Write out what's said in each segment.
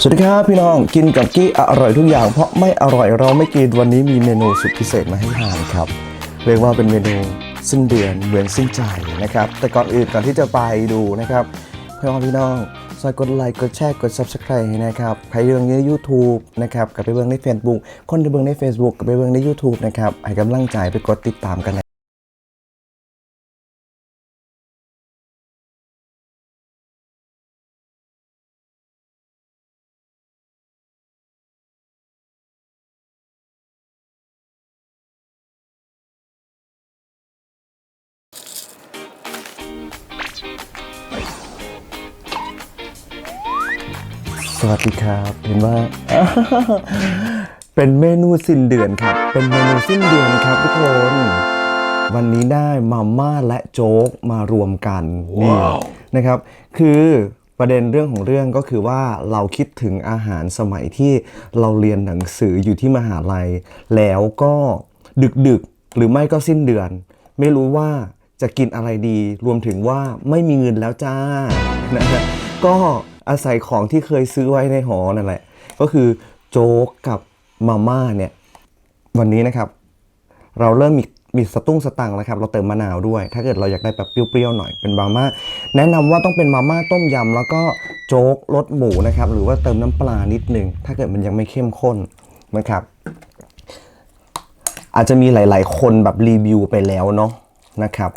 สวัสดีครับพี่น้องกินกับกี้อร่อยทุกอย่าง เพราะไม่อร่อยเราไม่กินวันนี้มีเมนูสุดพิเศษมาให้ทานครับ เรียกว่าเป็นเมนูสิ้นเดือนเหมือนสิ้นใจนะครับ แต่ก่อนอื่นก่อนที่จะไปดูนะครับเพื่อนพี่น้องซอยกดไลค์กดแชร์กด subscribe นะครับใครเรื่องใน YouTube นะครับกับไปเบิ่งใน Facebook คนที่เบิ่งใน Facebook กับไปเบิ่งใน YouTube นะครับให้กำลังใจไปกดติดตามกัน วัสดีครับเห็นว่าเป็นเมนูสิ้นเดือนครับ เป็นเมนูสิ้นเดือนครับทุกคน วันนี้ได้มาม่าและโจ๊กมารวมกันนี่นะครับ คือประเด็นเรื่องของเรื่องก็คือว่าเราคิดถึงอาหารสมัยที่เราเรียนหนังสืออยู่ที่มหาลัย แล้วก็ดึกๆหรือไม่ก็สิ้นเดือน ไม่รู้ว่าจะกินอะไรดี รวมถึงว่าไม่มีเงินแล้วจ้านะฮะก็ อาศัยของที่เคยซื้อไว้ในหอนั่นแหละ ก็คือโจ๊กกับมาม่าเนี่ย วันนี้นะครับ เราเริ่มมีมีสตุ้งสตังค์แล้วครับ เราเติมมะนาวด้วย ถ้าเกิดเราอยากได้แบบเปรี้ยวๆหน่อยเป็นมาม่าแนะนำว่าต้องเป็นมาม่าต้มยำแล้วก็โจ๊กรสหมูนะครับ หรือว่าเติมน้ำปลานิดนึง ถ้าเกิดมันยังไม่เข้มข้นนะครับ อาจจะมีหลาย ๆ คนแบบรีวิวไปแล้วเนาะนะครับ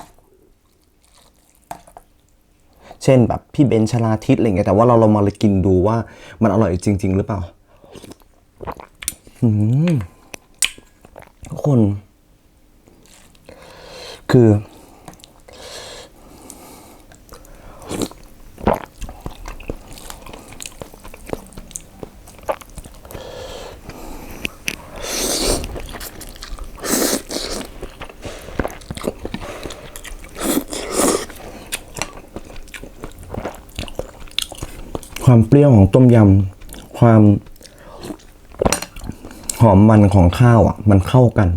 เช่นแบบพี่เบนชลาทิศอะไรเงี้ยแต่ว่าเราเรามากินดูว่ามันอร่อยจริง ๆ หรือเปล่าทุกคน คือ ความเปรี้ยวของต้มยำ ความหอมมันของข้าวอะ มันเข้ากัน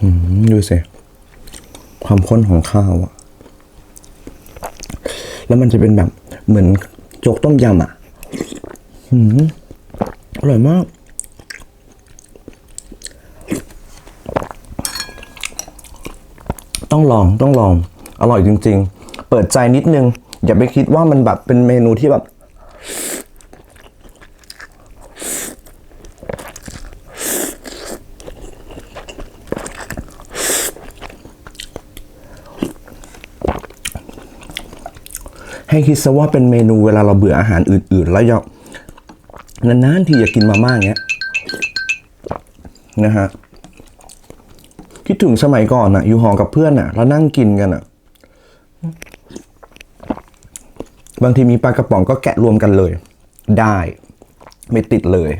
อืมดูสิ ความข้นของข้าวอะแล้วมันจะเป็นแบบเหมือนโจ๊กต้มยำอะอืมอร่อยมาก ต้องลองต้องลอง อร่อยจริง ๆ เปิดใจนิดนึง อย่าไปคิดว่ามันแบบเป็นเมนูที่แบบให้คิดซะว่าเป็นเมนูเวลาเราเบื่ออาหารอื่น ๆ แล้วอยากนานๆทีอยากกินมาม่าอย่างเงี้ยนะฮะ คิดถึงสมัยก่อนอะอยู่หอกับเพื่อนอะแล้วนั่งกินกันอะบางทีมีปลากระป๋องก็แกะรวมกันเลย ได้ ไม่ติดเลย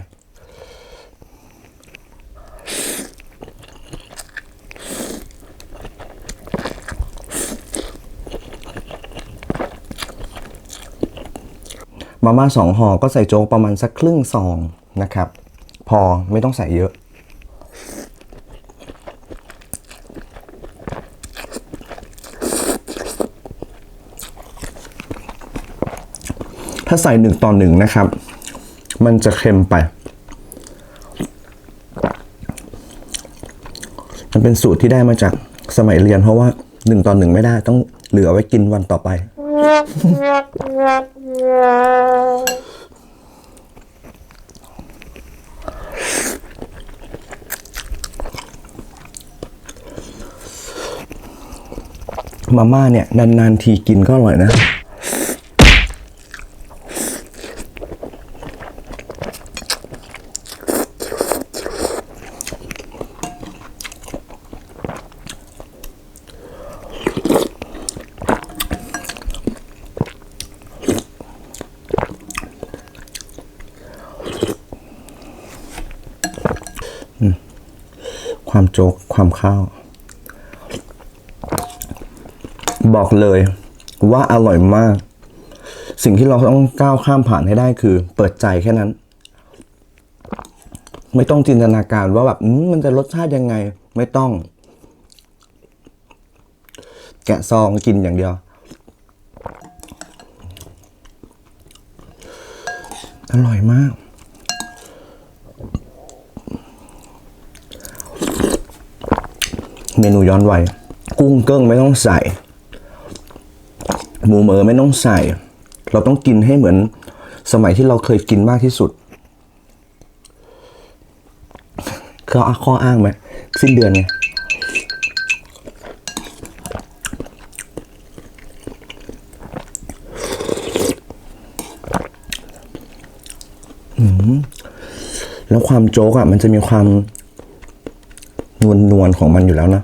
มาม่าสองห่อก็ใส่โจ๊กประมาณสักครึ่งซองนะครับ พอไม่ต้องใส่เยอะ ถ้าใส่หนึ่งต่อหนึ่งนะครับ มันจะเค็มไป มันเป็นสูตรที่ได้มาจากสมัยเรียน เพราะว่าหนึ่งต่อหนึ่งไม่ได้ต้องเหลือไว้กินวันต่อไป มาม่าเนี่ย นาน ๆ ทีกินก็อร่อยนะ ความโจ๊กความข้าว บอกเลยว่าอร่อยมาก สิ่งที่เราต้องก้าวข้ามผ่านให้ได้คือ เปิดใจแค่นั้น ไม่ต้องจินตนาการว่าแบบมันจะรสชาติยังไง ไม่ต้อง แกะซองกินอย่างเดียวอร่อยมาก เมนูย้อนวัยกุ้งเกิ้งไม่ต้องใส่ หมูเมอไม่ต้องใส่ เราต้องกินให้เหมือนสมัยที่เราเคยกินมากที่สุดเขาเอาข้ออ้างไหมสิ้นเดือนไงแล้วความโจ๊กอะ มันจะมีความนวลนวลๆของมันอยู่แล้วนะ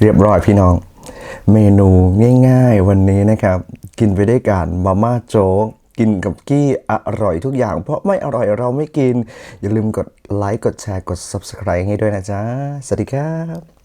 เรียบร้อยพี่น้อง เมนูง่ายๆ วันนี้นะครับ กินไปได้วยกันมาม่าโจ๊กกินกับกี้อร่อยทุกอย่าง เพราะไม่อร่อยเราไม่กิน อย่าลืมกดไลค์กดแชร์กด Subscribe ให้ด้วยนะจ๊ะ สวัสดีครับ